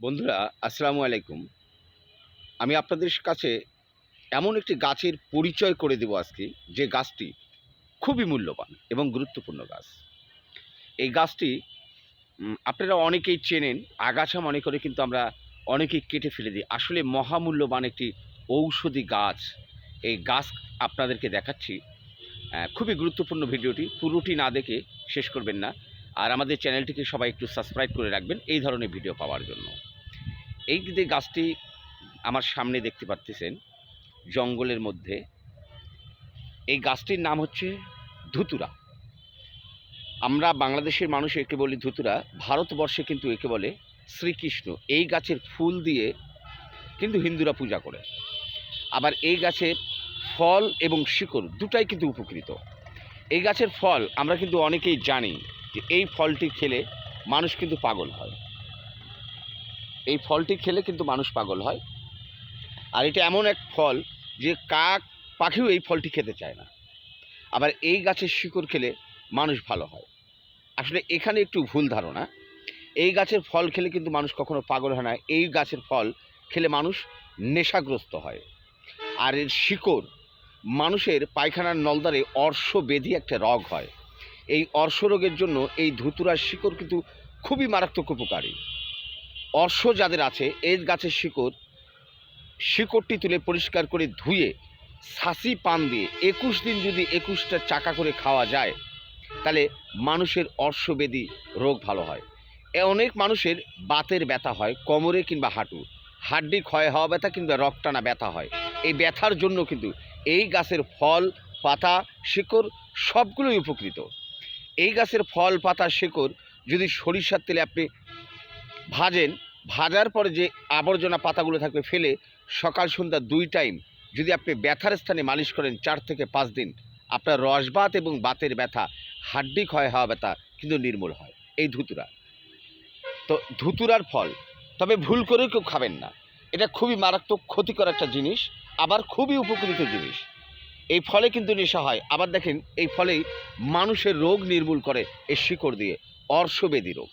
বন্ধুরা, আসসালামু আলাইকুম। আমি আপনাদের কাছে এমন একটি গাছের পরিচয় করে দেব আজকে, যে গাছটি খুবই মূল্যবান এবং গুরুত্বপূর্ণ গাছ। এই গাছটি আপনারা অনেকেই চেনেন, আগাছা মনে করে কিন্তু আমরা অনেকেই কেটে ফেলে দিই। আসলে মহামূল্যবান একটি ঔষধি গাছ। এই গাছ আপনাদেরকে দেখাচ্ছি। খুবই গুরুত্বপূর্ণ ভিডিওটি, পুরোটি না দেখে শেষ করবেন না। আর আমাদের চ্যানেলটিকে সবাই একটু সাবস্ক্রাইব করে রাখবেন, এই ধরনের ভিডিও পাওয়ার জন্য। এই যে গাছটি আমার সামনে দেখতে পাচ্ছেন জঙ্গলের মধ্যে, এই গাছটির নাম হচ্ছে ধুতুরা। আমরা বাংলাদেশের মানুষ একে বলি ধুতুরা, ভারতবর্ষে কিন্তু একে বলে শ্রীকৃষ্ণ। এই গাছের ফুল দিয়ে কিন্তু হিন্দুরা পূজা করে। আবার এই গাছের ফল এবং শিকড় দুটাই কিন্তু উপকৃত। এই গাছের ফল আমরা কিন্তু অনেকেই জানি যে এই ফলটি খেলে মানুষ কিন্তু পাগল হয়। এই ফলটি খেলে কিন্তু মানুষ পাগল হয়। আর এটা এমন এক ফল যে কাক পাখিও এই ফলটি খেতে চায় না। আবার এই গাছের শিকড় খেলে মানুষ ভালো হয়। আসলে এখানে একটু ভুল ধারণা। এই গাছের ফল খেলে কিন্তু মানুষ কখনো পাগল হয় না। এই গাছের ফল খেলে মানুষ নেশাগ্রস্ত হয়। আর এর শিকড় মানুষের পায়খানার নলদারে অর্শ বেধি একটা রোগ হয়। এই অর্শ রোগের জন্য এই ধুতুরার শিকড় কিন্তু খুবই মারাত্মক উপকারী। অর্শ যাদের আছে এই গাছের শিকড়, শিকড়টি তুলে পরিষ্কার করে ধুয়ে সাসি পান দিয়ে একুশ দিন যদি একুশটা চাকা করে খাওয়া যায়, তাহলে মানুষের অর্শবেদী রোগ ভালো হয়। এ অনেক মানুষের বাতের ব্যথা হয়, কোমরে কিংবা হাঁটু। হাড্ডি ক্ষয় হওয়া ব্যথা কিংবা রক্টানা ব্যথা হয়। এই ব্যথার জন্য কিন্তু এই গাছের ফল, পাতা, শিকড় সবগুলোই উপকৃত। এই গাছের ফল, পাতা, শিকড় যদি সরিষার তেলে আপনি ভাজেন ভাজার পরে যে আবর্জনা পাতাগুলো থাকবে ফেলে সকাল সন্ধ্যা দুই টাইম যদি আপনি ব্যথার স্থানে মালিশ করেন চার থেকে পাঁচ দিন, আপনার রসবাত এবং বাতের ব্যথা, হাড্ডি ক্ষয় হওয়া ব্যথা কিন্তু নির্মূল হয়, এই ধুতুরা। তো ধুতুরার ফল, তবে ভুল করেও কেউ খাবেন না। এটা খুবই মারাত্মক ক্ষতিকর একটা জিনিস, আবার খুবই উপকৃত জিনিস। এই ফলে কিন্তু নেশা হয়। আবার দেখেন, এই ফলেই মানুষের রোগ নির্মূল করে এই শিকড় দিয়ে, অর্শবেদী রোগ।